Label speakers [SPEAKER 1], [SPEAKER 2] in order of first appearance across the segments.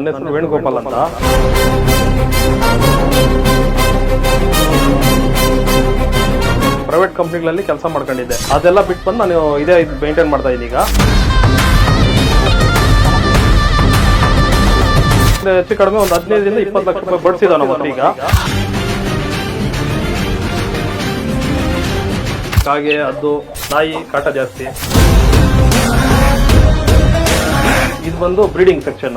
[SPEAKER 1] ನನ್ನ ಹೆಸರು ವೇಣುಗೋಪಾಲ್ ಅಂತ. ಪ್ರೈವೇಟ್ ಕಂಪ್ನಿಗಳಲ್ಲಿ ಕೆಲಸ ಮಾಡ್ಕೊಂಡಿದ್ದೆ. ಅದೆಲ್ಲ ಬಿಟ್ಟು ಬಂದು ನಾನು ಇದೇ ಇದು ಮೇಂಟೈನ್ ಮಾಡ್ತಾ ಇದ್ದೀನಿ ಈಗ. ಹೆಚ್ಚು ಕಡಿಮೆ ಒಂದು ಹದಿನೈದರಿಂದ ಇಪ್ಪತ್ತು ಲಕ್ಷ ರೂಪಾಯಿ ಬಡಿಸಿದ ನಮ್ಮ ಈಗ. ಕಾಗೆ ಅದು ನಾಯಿ, ಕಾಟ ಜಾಸ್ತಿ. ಇದು ಬಂದು ಬ್ರೀಡಿಂಗ್ ಸೆಕ್ಷನ್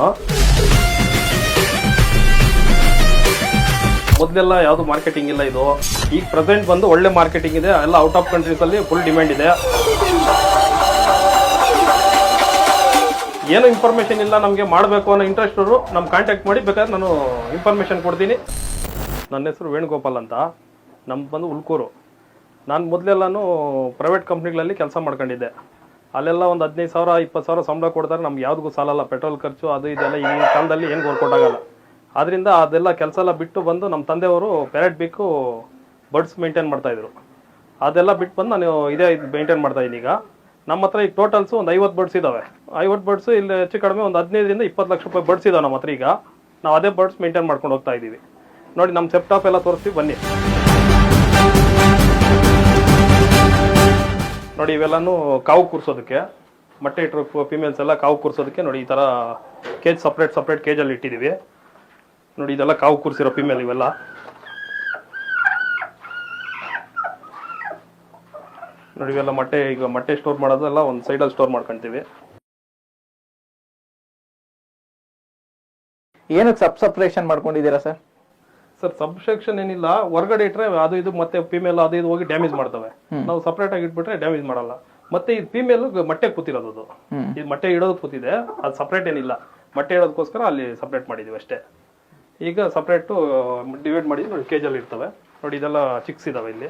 [SPEAKER 1] ಮೊದಲೆಲ್ಲ ಯಾವುದು ಮಾರ್ಕೆಟಿಂಗ್ ಇಲ್ಲ ಇದು. ಈಗ ಪ್ರೆಸೆಂಟ್ ಬಂದು ಒಳ್ಳೆ ಮಾರ್ಕೆಟಿಂಗ್ ಇದೆ, ಎಲ್ಲ ಔಟ್ ಆಫ್ ಕಂಟ್ರೀಸ್ ಅಲ್ಲಿ ಫುಲ್ ಡಿಮ್ಯಾಂಡ್ ಇದೆ. ಏನು ಇನ್ಫಾರ್ಮೇಶನ್ ಇಲ್ಲ ನಮಗೆ, ಮಾಡಬೇಕು ಅನ್ನೋ ಇಂಟ್ರೆಸ್ಟ್ ಅವರು ನಮ್ಮ ಕಾಂಟ್ಯಾಕ್ಟ್ ಮಾಡಿ, ಬೇಕಾದ್ರೆ ನಾನು ಇನ್ಫಾರ್ಮೇಶನ್ ಕೊಡ್ತೀನಿ. ನನ್ನ ಹೆಸರು ವೇಣುಗೋಪಾಲ್ ಅಂತ. ನಮ್ಮ ಬಂದು ಉಳ್ಕೂರು ನಾನು ಮೊದಲೆಲ್ಲನೂ ಪ್ರೈವೇಟ್ ಕಂಪ್ನಿಗಳಲ್ಲಿ ಕೆಲಸ ಮಾಡ್ಕೊಂಡಿದ್ದೆ. ಅಲ್ಲೆಲ್ಲ ಒಂದು ಹದಿನೈದು ಸಾವಿರ, ಇಪ್ಪತ್ತು ಸಾವಿರ ಸಂಬಳ ಕೊಡ್ತಾರೆ, ನಮ್ಗೆ ಯಾವುದಕ್ಕೂ ಸಾಲಲ್ಲ. ಪೆಟ್ರೋಲ್ ಖರ್ಚು, ಅದು ಇದೆಲ್ಲ ಈ ಕಾಲದಲ್ಲಿ ಏನು ವರ್ಕೌಟ್ ಆಗಲ್ಲ. ಆದ್ರಿಂದ ಅದೆಲ್ಲ ಕೆಲಸ ಎಲ್ಲ ಬಿಟ್ಟು ಬಂದು ನಮ್ಮ ತಂದೆಯವರು ಪ್ಯಾರೆಟ್ ಬೀಕು ಬರ್ಡ್ಸ್ ಮೇಂಟೈನ್ ಮಾಡ್ತಾಯಿದ್ರು ಅದೆಲ್ಲ ಬಿಟ್ಟು ಬಂದು ನಾನು ಇದೇ ಇದು ಮೇಂಟೈನ್ ಮಾಡ್ತಾ ಇದ್ದೀನಿ ಈಗ. ನಮ್ಮ ಹತ್ರ ಈಗ ಟೋಟಲ್ಸು ಒಂದು ಐವತ್ತು ಬರ್ಡ್ಸ್ ಇದಾವೆ. ಐವತ್ತು ಬರ್ಡ್ಸ್ ಇಲ್ಲಿ ಹೆಚ್ಚು ಕಡಿಮೆ ಒಂದು ಹದಿನೈದರಿಂದ ಇಪ್ಪತ್ತು ಲಕ್ಷ ರೂಪಾಯಿ ಬರ್ಡ್ಸ್ ಇದಾವೆ ನಮ್ಮ ಹತ್ರ ಈಗ. ನಾವು ಅದೇ ಬರ್ಡ್ಸ್ ಮೇಂಟೈನ್ ಮಾಡ್ಕೊಂಡು ಹೋಗ್ತಾ ಇದ್ದೀವಿ. ನೋಡಿ ನಮ್ಮ ಸೆಪ್ಟಾಪ್ ಎಲ್ಲ ತೋರಿಸ್ತೀವಿ, ಬನ್ನಿ. ನೋಡಿ ಇವೆಲ್ಲನೂ ಕಾವು ಕೂರಿಸೋದಕ್ಕೆ, ಮೊಟ್ಟೆ ಇಟ್ಟರು ಫಿಮೇಲ್ಸ್ ಎಲ್ಲ ಕಾವು ಕೂರಿಸೋದಕ್ಕೆ ನೋಡಿ ಈ ಥರ ಕೇಜ್ ಸಪ್ರೇಟ್ ಸಪ್ರೇಟ್ ಕೇಜಲ್ಲಿ ಇಟ್ಟಿದ್ದೀವಿ. ನೋಡಿ ಇದೆಲ್ಲ ಕಾವು ಕೂರಿಸಿರೋ ಫಿಮೇಲ್ ಇವೆಲ್ಲ. ನೋಡಿ ಇವೆಲ್ಲ ಮೊಟ್ಟೆ ಈಗ ಮೊಟ್ಟೆ ಸ್ಟೋರ್ ಮಾಡೋದೆಲ್ಲ ಒಂದು ಸೈಡಲ್ಲಿ ಸ್ಟೋರ್ ಮಾಡ್ಕೊಂತೀವಿ.
[SPEAKER 2] ಏನಕ್ಕೆ ಸಬ್ ಸಪ್ರೇಷನ್ ಮಾಡ್ಕೊಂಡಿದ್ದೀರಾ ಸರ್
[SPEAKER 1] ಸರ್ ಸಬ್ ಸೆಕ್ಷನ್ ಏನಿಲ್ಲ. ಹೊರಗಡೆ ಇಟ್ಟರೆ ಅದು ಇದು ಮತ್ತೆ ಫಿಮೇಲ್ ಅದು ಇದು ಹೋಗಿ ಡ್ಯಾಮೇಜ್ ಮಾಡ್ತವೆ. ನಾವು ಸಪ್ರೇಟ್ ಆಗಿ ಇಟ್ಬಿಟ್ರೆ ಡ್ಯಾಮೇಜ್ ಮಾಡಲ್ಲ. ಮತ್ತೆ ಇದು ಫಿಮೇಲ್ ಮೊಟ್ಟೆ ಕೂತಿರೋದು ಅದು. ಇದು ಮೊಟ್ಟೆ ಇಡೋದು ಕೂತಿದೆ. ಅದು ಸಪ್ರೇಟ್ ಏನಿಲ್ಲ. ಮೊಟ್ಟೆ ಇಡೋದಕ್ಕೋಸ್ಕರ ಅಲ್ಲಿ ಸಪ್ರೇಟ್ ಮಾಡಿದೀವಿ ಅಷ್ಟೇ. ಈಗ ಸಪ್ರೇಟು ಡಿವೈಡ್ ಮಾಡಿ ನೋಡಿ ಕೇಜಲ್ಲಿ ಇರ್ತವೆ. ನೋಡಿ, ಇದೆಲ್ಲ ಚಿಕ್ಸ್ ಇದಾವೆ ಇಲ್ಲಿ.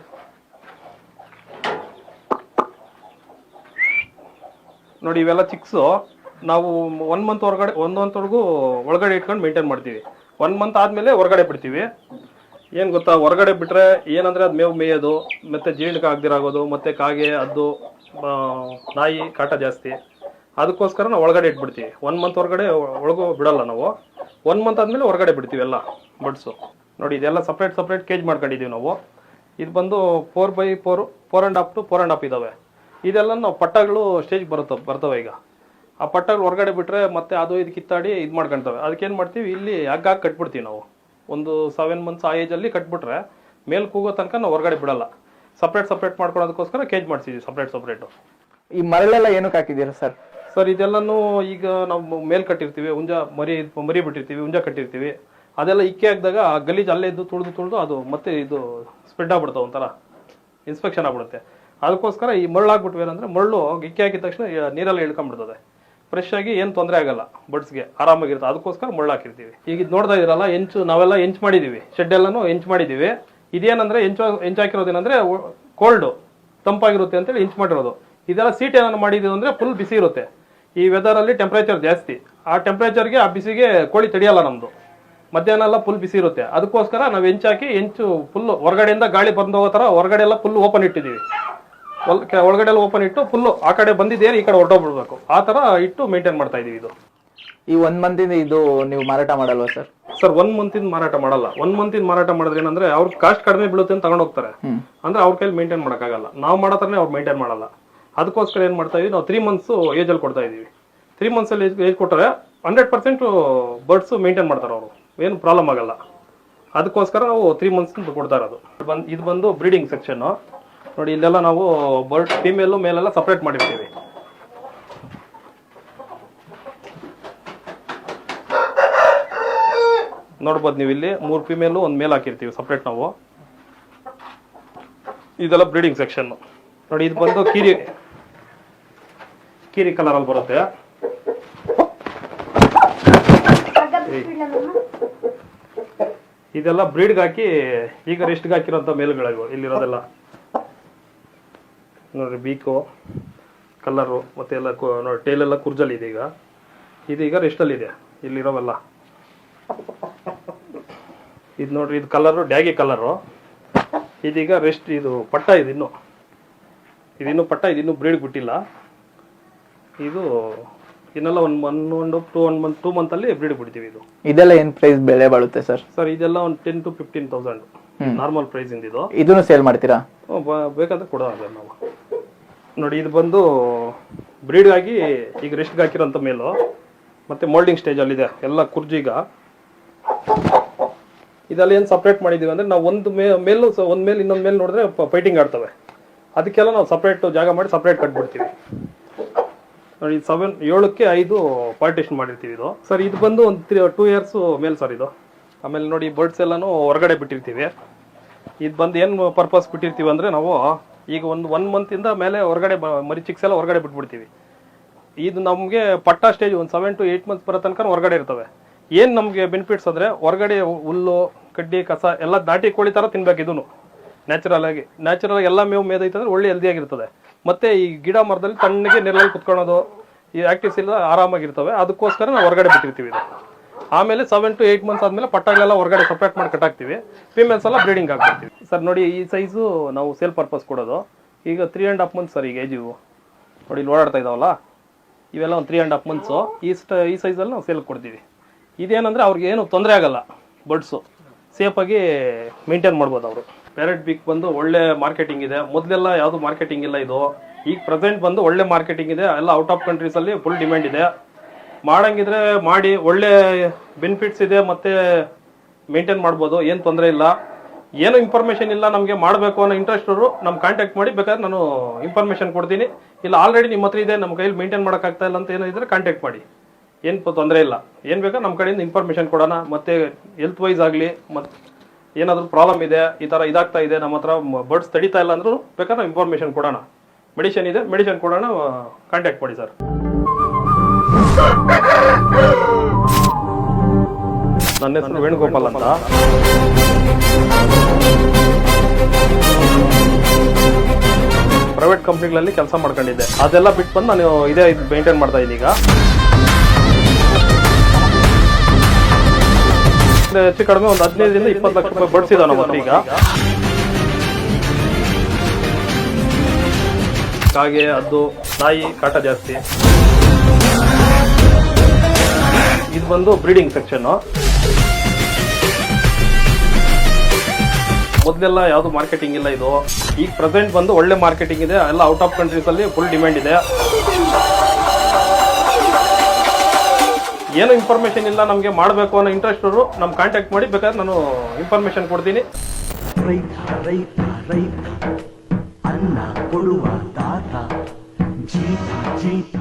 [SPEAKER 1] ನೋಡಿ, ಇವೆಲ್ಲ ಚಿಕ್ಸು ನಾವು ಒನ್ ಮಂತ್ ಹೊರಗಡೆ, ಒಂದು ಮಂತ್ವರೆಗೂ ಒಳಗಡೆ ಇಟ್ಕೊಂಡು ಮೇಂಟೈನ್ ಮಾಡ್ತೀವಿ. ಒನ್ ಮಂತ್ ಆದಮೇಲೆ ಹೊರಗಡೆ ಬಿಡ್ತೀವಿ. ಏನು ಗೊತ್ತಾ? ಹೊರಗಡೆ ಬಿಟ್ಟರೆ ಏನಂದರೆ ಅದು ಮೇವು ಮೇಯೋದು, ಮತ್ತು ಜೀರ್ಣಕ್ಕೆ ಆಗದಿರಾಗೋದು, ಮತ್ತು ಕಾಗೆ ಅದು ನಾಯಿ, ಕಾಟ ಜಾಸ್ತಿ. ಅದಕ್ಕೋಸ್ಕರ ನಾವು ಒಳಗಡೆ ಇಟ್ಬಿಡ್ತೀವಿ. ಒನ್ ಮಂತ್ ಹೊರಗಡೆ ಒಳಗೂ ಬಿಡಲ್ಲ ನಾವು. ಒನ್ ಮಂತ್ ಆದಮೇಲೆ ಹೊರಗಡೆ ಬಿಡ್ತೀವಿ ಎಲ್ಲ ಬಡ್ಸು ನೋಡಿ, ಇದೆಲ್ಲ ಸಪ್ರೇಟ್ ಸಪ್ರೇಟ್ ಕೇಜ್ ಮಾಡ್ಕೊಂಡಿದ್ದೀವಿ ನಾವು. ಇದು ಬಂದು four by four four and half to four and half ಇದ್ದಾವೆ ಇದೆಲ್ಲ ನಾವು ಪಟ್ಟಗಳು ಸ್ಟೇಜ್ ಬರುತ್ತೆ ಬರ್ತವೆ ಈಗ. ಆ ಪಟ್ಟಗಳು ಹೊರಗಡೆ ಬಿಟ್ಟರೆ ಮತ್ತೆ ಅದು ಇದು ಕಿತ್ತಾಡಿ ಇದು ಮಾಡ್ಕೊಳ್ತವೆ ಅದಕ್ಕೇನು ಮಾಡ್ತೀವಿ? ಇಲ್ಲಿ ಹಗ್ಗ ಹಾಕಿ ಕಟ್ಬಿಡ್ತೀವಿ ನಾವು. ಒಂದು ಸೆವೆನ್ ಮಂತ್ಸ್ ಆ ಏಜಲ್ಲಿ ಕಟ್ಬಿಟ್ರೆ ಮೇಲೆ ಕೂಗೋ ತನಕ ನಾವು ಹೊರಗಡೆ ಬಿಡಲ್ಲ. ಸಪ್ರೇಟ್ ಸಪ್ರೇಟ್ ಮಾಡ್ಕೊಳೋದಕ್ಕೋಸ್ಕರ ಕೇಜ್ ಮಾಡಿಸಿದ್ವಿ ಸಪ್ರೇಟ್ ಸಪ್ರೇಟು
[SPEAKER 2] ಈ ಮರಳೆಲ್ಲ ಏನಕ್ಕೆ ಹಾಕಿದ್ದೀರಾ ಸರ್?
[SPEAKER 1] ಸರ್, ಇದೆಲ್ಲನೂ ಈಗ ನಾವು ಮೇಲ್ ಕಟ್ಟಿರ್ತೀವಿ ಹುಂಜ ಮರಿ ಮರಿ ಬಿಟ್ಟಿರ್ತೀವಿ ಹುಂಜ ಕಟ್ಟಿರ್ತೀವಿ. ಅದೆಲ್ಲ ಇಕ್ಕೆ ಹಾಕಿದಾಗ ಆ ಗಲೀಜು ಅಲ್ಲೇ ಇದ್ದು ತುಳಿದು ತುಳಿದು ಅದು ಮತ್ತೆ ಇದು ಸ್ಪ್ರೆಡ್ ಆಗ್ಬಿಡ್ತಾವೆ ಒಂಥರ. ಇನ್ಸ್ಪೆಕ್ಷನ್ ಆಗ್ಬಿಡುತ್ತೆ. ಅದಕ್ಕೋಸ್ಕರ ಈ ಮರಳು ಹಾಕ್ಬಿಟ್ವಿ ಅಂದ್ರೆ ಮರಳು ಇಕ್ಕೆ ಹಾಕಿದ ತಕ್ಷಣ ನೀರಲ್ಲಿ ಇಳ್ಕೊಂಡ್ಬಿಡ್ತದೆ. ಫ್ರೆಶ್ ಆಗಿ ಏನು ತೊಂದರೆ ಆಗಲ್ಲ ಬಡ್ಸ್ಗೆ ಆರಾಮಾಗಿರುತ್ತೆ. ಅದಕ್ಕೋಸ್ಕರ ಮರಳು ಹಾಕಿರ್ತೀವಿ. ಈಗ ಇದು ನೋಡ್ತಾ ಇದ್ರಲ್ಲ, ಎಂಚು ನಾವೆಲ್ಲ ಎಂಚ್ ಮಾಡಿದ್ದೀವಿ ಶೆಡ್ ಎಲ್ಲಾನು ಎಂಚ್ ಮಾಡಿದ್ದೀವಿ ಇದೇನಂದ್ರೆ ಎಂಚು ಹಾಕಿರೋದು ಏನಂದ್ರೆ ಕೋಲ್ಡ್ ತಂಪಾಗಿರುತ್ತೆ ಅಂತೇಳಿ ಇಂಚ್ ಮಾಡಿರೋದು. ಇದೆಲ್ಲ ಸೀಟ್ ಏನಾದ್ರು ಮಾಡಿದೀವಿ ಅಂದರೆ ಫುಲ್ ಬಿಸಿ ಇರುತ್ತೆ. ಈ ವೆದರ್ ಅಲ್ಲಿ ಟೆಂಪರೇಚರ್ ಜಾಸ್ತಿ. ಆ ಟೆಂಪರೇಚರ್ಗೆ ಆ ಬಿಸಿಗೆ ಕೋಳಿ ತಡೆಯಲ್ಲ ನಮ್ದು. ಮಧ್ಯಾಹ್ನ ಎಲ್ಲ ಫುಲ್ ಬಿಸಿ ಇರುತ್ತೆ. ಅದಕ್ಕೋಸ್ಕರ ನಾವು ಹೆಂಚಾಕಿ ಹೆಂಚು ಫುಲ್ ಹೊರಗಡೆಯಿಂದ ಗಾಳಿ ಬಂದು ಹೋಗೋ ಥರ ಹೊರಗಡೆ ಎಲ್ಲ ಫುಲ್ ಓಪನ್ ಇಟ್ಟಿದ್ದೀವಿ. ಒಳಗಡೆ ಎಲ್ಲ ಓಪನ್ ಇಟ್ಟು ಫುಲ್ ಆ ಕಡೆ ಬಂದಿದ್ದೇನೆ ಈ ಕಡೆ ಹೊರಟೋಗ್ಬಿಡ್ಬೇಕು. ಆ ಥರ ಇಟ್ಟು ಮೇಂಟೈನ್ ಮಾಡ್ತಾ ಇದೀವಿ ಇದು.
[SPEAKER 2] ಈ ಒನ್ ಮಂತಿಂದ ಇದು ನೀವು ಮಾರಾಟ ಮಾಡಲ್ವಾ ಸರ್?
[SPEAKER 1] ಸರ್ ಒನ್ ಇಂದ ಮಾರಾಟ ಮಾಡಲ್ಲ. ಒನ್ ಇಂದ ಮಾರಾಟ ಮಾಡಿದ್ರೆ ಏನಂದ್ರೆ ಅವ್ರ ಕಾಸ್ಟ್ ಕಡಿಮೆ ಬೀಳುತ್ತೆ ಅಂತ
[SPEAKER 2] ತಗೊಂಡೋಗ್ತಾರೆ
[SPEAKER 1] ಅಂದ್ರೆ ಅವ್ರ ಕೈಲಿ ಮೇಂಟೈನ್ ಮಾಡೋಕ್ಕಾಗಲ್ಲ. ನಾವು ಮಾಡೋ ಥರನೇ ಅವ್ರು ಮೇಂಟೈನ್ ಮಾಡಲ್ಲ. ಅದಕ್ಕೋಸ್ಕರ ಏನು ಮಾಡ್ತಾ ಇದೀವಿ? ನಾವು ತ್ರೀ ಮಂತ್ಸು ಏಜಲ್ಲಿ ಕೊಡ್ತಾ ಇದೀವಿ. ತ್ರೀ ಮಂತ್ಸಲ್ಲಿ ಏಜ್ ಏಜ್ ಕೊಟ್ಟರೆ ಹಂಡ್ರೆಡ್ ಪರ್ಸೆಂಟು ಬರ್ಡ್ಸು ಮೇಂಟೈನ್ ಮಾಡ್ತಾರೆ ಅವರು. ಏನು ಪ್ರಾಬ್ಲಮ್ ಆಗಲ್ಲ. ಅದಕ್ಕೋಸ್ಕರ ನಾವು ತ್ರೀ ಮಂತ್ಸ್ ಕೊಡ್ತಾ ಇರೋದು. ಬಂದು, ಇದು ಬಂದು ಬ್ರೀಡಿಂಗ್ ಸೆಕ್ಷನ್ನು ನೋಡಿ, ಇಲ್ಲೆಲ್ಲ ನಾವು ಬರ್ಡ್ ಫೀಮೇಲು ಮೇಲೆಲ್ಲ ಸಪ್ರೇಟ್ ಮಾಡಿರ್ತೀವಿ ನೋಡ್ಬೋದು ನೀವು ಇಲ್ಲಿ ಮೂರು ಫಿಮೇಲು ಒಂದು ಮೇಲ್ ಹಾಕಿರ್ತೀವಿ ಸಪ್ರೇಟ್ ನಾವು. ಇದೆಲ್ಲ ಬ್ರೀಡಿಂಗ್ ಸೆಕ್ಷನ್ ನೋಡಿ, ಇದು ಬಂದು ಕೀರಿ ಕೀರಿ ಕಲರ್ ಅಲ್ಲಿ ಬರುತ್ತೆ. ಇದೆಲ್ಲ ಬ್ರೀಡ್ಗೆ ಹಾಕಿ ಈಗ ರೆಸ್ಟ್ಗೆ ಹಾಕಿರೋಂಥ ಮೇಲ್ಗಳಿವು ಇಲ್ಲಿರೋದೆಲ್ಲ. ನೋಡ್ರಿ ಬೀಕು ಕಲರು ಮತ್ತೆ ಎಲ್ಲ ನೋಡಿ ಟೇಲೆಲ್ಲ ಎಲ್ಲ ಕುರ್ಜಲ್ಲಿ ಇದೆ ಈಗ. ಇದೀಗ ರೆಸ್ಟಲ್ಲಿ ಇದೆ ಇಲ್ಲಿರೋವೆಲ್ಲ. ಇದು ನೋಡ್ರಿ ಇದು ಕಲರು ಡ್ಯಾಗಿ ಕಲರು ಇದೀಗ ರೆಸ್ಟ್ ಇದು ಪಟ್ಟ ಇದು ಇನ್ನು. ಇದಿನ್ನು ಪಟ್ಟ ಇದಿನ್ನು ಬ್ರೀಡ್ ಬಿಟ್ಟಿಲ್ಲ. ಇದು ಇನ್ನೆಲ್ಲ ಒಂದು ಒನ್ ಒಂದು ಟೂ ಒನ್ ಮಂತ್ ಟೂ ಮಂತಲ್ಲಿ ಬ್ರೀಡ್ ಬಿಡ್ತೀವಿ ಇದು.
[SPEAKER 2] ಇದೆಲ್ಲ ಏನ್ ಪ್ರೈಸ್ ಬೆಲೆ ಬಾಳುತ್ತೆ ಸರ್
[SPEAKER 1] ಸರ್ ಇದೆಲ್ಲ ಒಂದು ten to fifteen thousand normal price ಇದು
[SPEAKER 2] ಇದನ್ನು ಸೇಲ್ ಮಾಡ್ತೀರಾ?
[SPEAKER 1] ಬೇಕಾದ್ರೆ ಕೊಡೋ ನಾವು. ನೋಡಿ ಇದು ಬಂದು ಬ್ರೀಡ್ ಆಗಿ ಈಗ ರೆಸ್ಟ್ಗೆ ಹಾಕಿರೋಂಥ ಮೇಲು. ಮತ್ತೆ ಮೋಲ್ಡಿಂಗ್ ಸ್ಟೇಜ್ ಅಲ್ಲಿ ಇದೆ. ಎಲ್ಲ ಕುರ್ಜಿಗ ಇದೆಲ್ಲ ಏನು ಸಪ್ರೇಟ್ ಮಾಡಿದೀವಿ ಅಂದ್ರೆ ನಾವು ಒಂದು ಮೇ ಮೇಲು ಒಂದ್ ಮೇಲ್ ಇನ್ನೊಂದು ಮೇಲೆ ನೋಡಿದ್ರೆ ಫೈಟಿಂಗ್ ಆಡ್ತವೆ. ಅದಕ್ಕೆಲ್ಲ ನಾವು ಸಪ್ರೇಟ್ ಜಾಗ ಮಾಡಿ ಸಪ್ರೇಟ್ ಕಟ್ಬಿಡ್ತೀವಿ. ಸೆವೆನ್ ಏಳಕ್ಕೆ ಐದು ಪಾರ್ಟಿಷನ್ ಮಾಡಿರ್ತೀವಿ ಇದು. ಸರ್ ಇದು ಬಂದು ಒಂದು ತ್ರೀ ಟೂ ಇಯರ್ಸು ಮೇಲೆ ಸರ್ ಇದು. ಆಮೇಲೆ ನೋಡಿ ಬರ್ಡ್ಸ್ ಎಲ್ಲಾನು ಹೊರಗಡೆ ಬಿಟ್ಟಿರ್ತೀವಿ. ಇದು ಬಂದು ಏನು ಪರ್ಪಸ್ ಬಿಟ್ಟಿರ್ತೀವಿ ಅಂದರೆ, ನಾವು ಈಗ ಒಂದು ಒನ್ ಮಂತಿಂದ ಮೇಲೆ ಹೊರಗಡೆ ಮರಿ ಚಿಕ್ಸ್ ಎಲ್ಲ ಹೊರಗಡೆ ಬಿಟ್ಬಿಡ್ತೀವಿ. ಇದು ನಮಗೆ ಪಟ್ಟ ಸ್ಟೇಜ್ ಒಂದು ಸೆವೆನ್ ಟು ಏಯ್ಟ್ ಮಂತ್ಸ್ ಬರೋ ತನಕ ಹೊರಗಡೆ ಇರ್ತವೆ. ಏನು ನಮಗೆ ಬೆನಿಫಿಟ್ಸ್ ಅಂದರೆ, ಹೊರಗಡೆ ಹುಲ್ಲು, ಕಡ್ಡಿ, ಕಸ ಎಲ್ಲ ನಾಟಿ ಕೋಳಿ ಥರ ತಿನ್ಬೇಕು ಇದೂ ನ್ಯಾಚುರಲ್ ಆಗಿ ನ್ಯಾಚುರಲ್ ಆಗಿ ಎಲ್ಲ ಮೇವು ಮೇದೈತೆ ಅಂದರೆ ಒಳ್ಳೆ ಹೆಲ್ದಿಯಾಗಿರ್ತದೆ ಮತ್ತೆ ಈ ಗಿಡ ಮರದಲ್ಲಿ ತಣ್ಣಗೆ ನೆರಳಲ್ಲಿ ಕುತ್ಕೊಳ್ಳೋದು ಈ ಆಕ್ಟಿವ್ಸ್ ಇಲ್ಲ ಆರಾಮಾಗಿರ್ತವೆ. ಅದಕ್ಕೋಸ್ಕರ ನಾವು ಹೊರಗಡೆ ಬಿಟ್ಟಿರ್ತೀವಿ ಆಮೇಲೆ ಸೆವೆನ್ ಟು ಏಯ್ಟ್ ಮಂತ್ಸ್ ಆದಮೇಲೆ ಪಟ್ಟಗಳೆಲ್ಲ ಹೊರಗಡೆ ಸಪ್ರೇಟ್ ಮಾಡಿ ಕಟ್ಟಾಕ್ತೀವಿ. ಫಿಮೇಲ್ಸ್ ಎಲ್ಲ ಬ್ರೀಡಿಂಗ್ ಹಾಕ್ಬಿಡ್ತೀವಿ ಸರ್ ನೋಡಿ ಈ ಸೈಜು ನಾವು ಸೇಲ್ ಪರ್ಪಸ್ ಕೊಡೋದು. ಈಗ three and half months sir ಈಗ ಏಜ್ ನೋಡಿ ಇಲ್ಲಿ ಓಡಾಡ್ತಾ ಇದಾವಲ್ಲ? ಇವೆಲ್ಲ ಒಂದು ತ್ರೀ ಆ್ಯಂಡ್ ಹಾಫ್ ಮಂತ್ಸು ಈ ಈ ಸೈಜಲ್ಲಿ ನಾವು ಸೇಲ್ ಕೊಡ್ತೀವಿ. ಇದೇನಂದರೆ ಅವ್ರಿಗೆ ಏನು ತೊಂದರೆ ಆಗಲ್ಲ. ಬರ್ಡ್ಸು ಸೇಫಾಗಿ ಮೇಂಟೈನ್ ಮಾಡ್ಬೋದು ಅವರು. ಪ್ಯಾರೆಟ್ ಬೀಕ್ ಬಂದು ಒಳ್ಳೆ ಮಾರ್ಕೆಟಿಂಗ್ ಇದೆ. ಮೊದಲೆಲ್ಲ ಯಾವುದು ಮಾರ್ಕೆಟಿಂಗ್ ಇಲ್ಲ ಇದು. ಈಗ ಪ್ರೆಸೆಂಟ್ ಬಂದು ಒಳ್ಳೆ ಮಾರ್ಕೆಟಿಂಗ್ ಇದೆ. ಎಲ್ಲ ಔಟ್ ಆಫ್ ಕಂಟ್ರೀಸಲ್ಲಿ ಫುಲ್ ಡಿಮ್ಯಾಂಡ್ ಇದೆ. ಮಾಡಂಗಿದ್ರೆ ಮಾಡಿ, ಒಳ್ಳೆ ಬೆನಿಫಿಟ್ಸ್ ಇದೆ ಮತ್ತೆ ಮೇಂಟೈನ್ ಮಾಡ್ಬೋದು. ಏನು ತೊಂದರೆ ಇಲ್ಲ. ಏನು ಇನ್ಫಾರ್ಮೇಷನ್ ಇಲ್ಲ ನಮಗೆ ಮಾಡಬೇಕು ಅನ್ನೋ ಇಂಟ್ರೆಸ್ಟ್ ಅವರು ನಮ್ಮ ಕಾಂಟ್ಯಾಕ್ಟ್ ಮಾಡಿ ಬೇಕಾದ್ರೆ ನಾನು ಇನ್ಫಾರ್ಮೇಷನ್ ಕೊಡ್ತೀನಿ. ಇಲ್ಲ ಆಲ್ರೆಡಿ ನಿಮ್ಮ ಹತ್ರ ಇದೆ, ನಮ್ಮ ಕೈಯಲ್ಲಿ ಮೇಂಟೈನ್ ಮಾಡೋಕ್ಕಾಗ್ತಾ ಇಲ್ಲ ಅಂತ ಏನಿದ್ರೆ ಕಾಂಟ್ಯಾಕ್ಟ್ ಮಾಡಿ. ಏನು ತೊಂದರೆ ಇಲ್ಲ. ಏನು ಬೇಕಾ ನಮ್ಮ ಕಡೆಯಿಂದ ಇನ್ಫಾರ್ಮೇಷನ್ ಕೊಡೋಣ. ಮತ್ತೆ ಹೆಲ್ತ್ ವೈಸ್ ಆಗಲಿ ಮತ್ತು ಏನಾದರೂ ಪ್ರಾಬ್ಲಮ್ ಇದೆ, ಈ ಥರ ಇದಾಗ್ತಾ ಇದೆ, ನಮ್ಮ ಹತ್ರ ಬರ್ಡ್ಸ್ ತಡಿತಾ ಇಲ್ಲ ಅಂದ್ರೂ ಬೇಕಾದ್ರೆ ಇನ್ಫಾರ್ಮೇಷನ್ ಕೊಡೋಣ. ಮೆಡಿಷನ್ ಇದೆ ಮೆಡಿಷನ್ ಕೊಡೋಣ ಕಾಂಟ್ಯಾಕ್ಟ್ ಮಾಡಿ ಸರ್ ನನ್ನ ಹೆಸರು ವೇಣುಗೋಪಾಲ್ ಅಂತ. ಪ್ರೈವೇಟ್ ಕಂಪ್ನಿಗಳಲ್ಲಿ ಕೆಲಸ ಮಾಡ್ಕೊಂಡಿದ್ದೆ. ಅದೆಲ್ಲ ಬಿಟ್ಟು ಬಂದು ನಾನು ಇದೇ ಮೇಂಟೈನ್ ಮಾಡ್ತಾ ಇದ್ದೀನಿ ಈಗ. ಹೆಚ್ಚು ಕಡಿಮೆ ಒಂದು ಹದಿನೈದರಿಂದ ಇಪ್ಪತ್ತು ಲಕ್ಷ ರೂಪಾಯಿ ಬಡ್ಸಿದಾವೆ ನಮ್ಮ ಈಗ. ಕಾಗೆ ಅದು ನಾಯಿ, ಕಾಟ ಜಾಸ್ತಿ. ಇದು ಬಂದು ಬ್ರೀಡಿಂಗ್ ಸೆಕ್ಷನ್ ಮೊದಲೆಲ್ಲ ಯಾವುದು ಮಾರ್ಕೆಟಿಂಗ್ ಇಲ್ಲ ಇದು. ಈಗ ಪ್ರೆಸೆಂಟ್ ಬಂದು ಒಳ್ಳೆ ಮಾರ್ಕೆಟಿಂಗ್ ಇದೆ. ಎಲ್ಲ ಔಟ್ ಆಫ್ ಕಂಟ್ರೀಸ್ ಅಲ್ಲಿ ಫುಲ್ ಡಿಮ್ಯಾಂಡ್ ಇದೆ. ಏನು ಇನ್ಫಾರ್ಮೇಶನ್ ಇಲ್ಲ ನಮಗೆ ಮಾಡಬೇಕು ಅನ್ನೋ ಇಂಟ್ರೆಸ್ಟ್ ಅವರು ನಮ್ಮ ಕಾಂಟ್ಯಾಕ್ಟ್ ಮಾಡಿ ಬೇಕಾದ್ರೆ ನಾನು ಇನ್ಫಾರ್ಮೇಶನ್ ಕೊಡ್ತೀನಿ.
[SPEAKER 3] ರೈತ ರೈತ ರೈತ, ಅನ್ನ ಕೊಡುವ ದಾತ ಜೀತ ಜೀತ